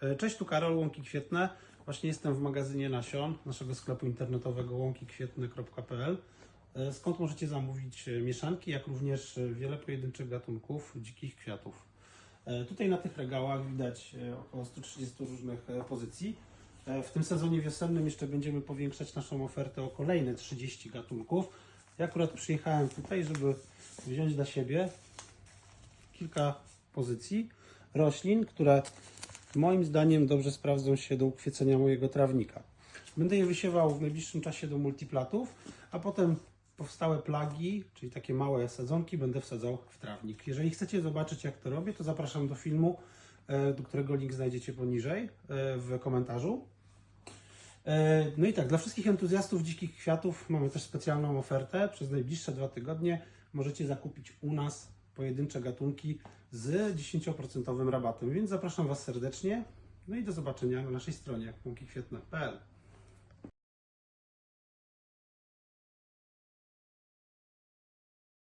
E, Cześć, tu Karol, Łąki Kwietne. Właśnie jestem w magazynie nasion naszego sklepu internetowego łąkikwietne.pl e, skąd możecie zamówić e, mieszanki, jak również wiele pojedynczych gatunków dzikich kwiatów. Tutaj na tych regałach widać około 130 różnych pozycji. W tym sezonie wiosennym jeszcze będziemy powiększać naszą ofertę o kolejne 30 gatunków. Ja akurat przyjechałem tutaj, żeby wziąć dla siebie kilka pozycji roślin, które moim zdaniem dobrze sprawdzą się do ukwiecenia mojego trawnika. Będę je wysiewał w najbliższym czasie do multiplatów, a potem powstałe plagi, czyli takie małe sadzonki, będę wsadzał w trawnik. Jeżeli chcecie zobaczyć, jak to robię, to zapraszam do filmu, e, do którego link znajdziecie poniżej e, w komentarzu. E, No i tak, dla wszystkich entuzjastów dzikich kwiatów mamy też specjalną ofertę. Przez najbliższe dwa tygodnie możecie zakupić u nas pojedyncze gatunki z 10% rabatem, więc zapraszam Was serdecznie. No i do zobaczenia na naszej stronie łąkikwietne.pl